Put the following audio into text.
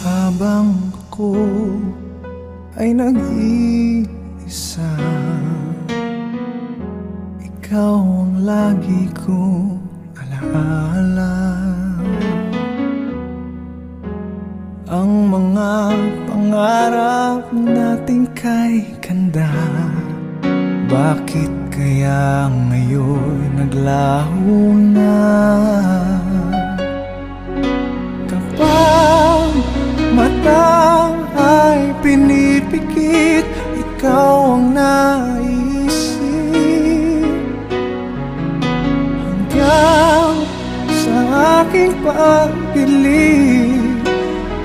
Habang ako ay nag-iisa Ikaw ang lagi kong Ang mga pangarap natin kay kanda Bakit kaya ngayon naglaho na? Kapag mata ay pinipikit Ikaw ang naisip. Hanggang sa aking pag